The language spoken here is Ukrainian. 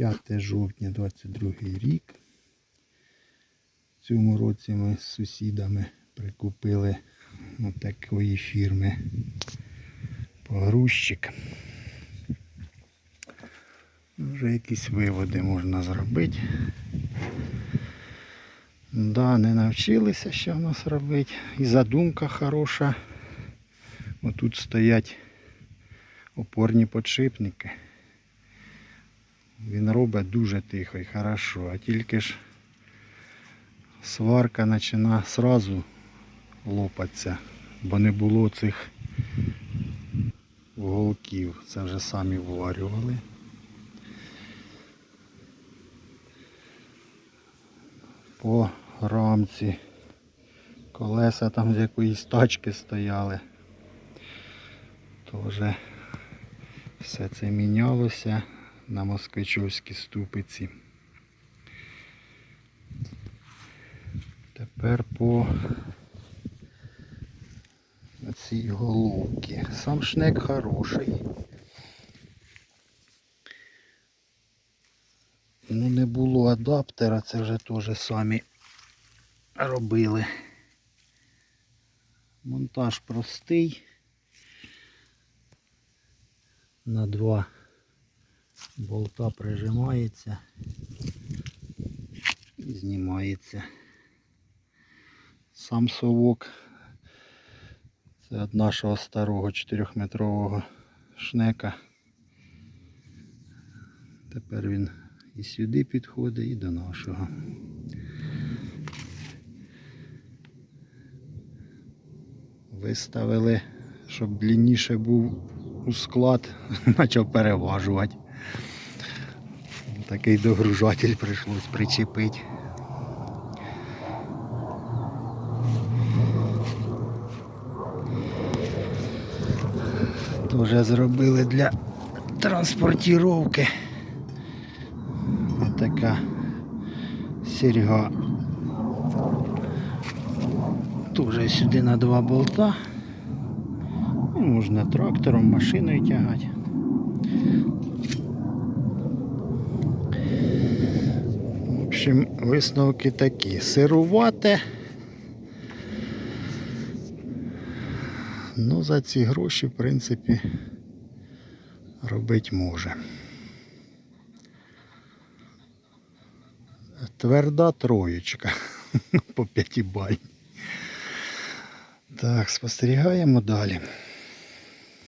П'яте жовтня 22 рік. В цьому році ми з сусідами прикупили от такої фірми погрузчик. Вже якісь виводи можна зробити. Да, не навчилися ще в нас робити. І задумка хороша. Отут стоять опорні подшипники. Він робить дуже тихо і хорошо, а тільки ж сварка починає сразу лопатися, бо не було цих уголків. Це вже самі вварювали. По рамці колеса там з якоїсь тачки стояли. То вже все це мінялося на москвичовській ступиці. Тепер по цій головці. Сам шнек хороший. Ну не було адаптера, це вже теж самі робили. Монтаж простий. На два болта прижимається і знімається. Сам совок. Це від нашого старого 4-метрового шнека. Тепер він і сюди підходить, і до нашого. Виставили, щоб длинніше був у склад, почав переважувати. Такий догружатель прийшлось причепити. Тоже зробили для транспортировки. Ось така серьга. Тоже сюди на два болта. Ну, Можна трактором, машиною тягати. В общем, висновки такі. Сирувате. Ну, за ці гроші, в принципі, робити може. Тверда троєчка по 5 бай. Так, спостерігаємо далі.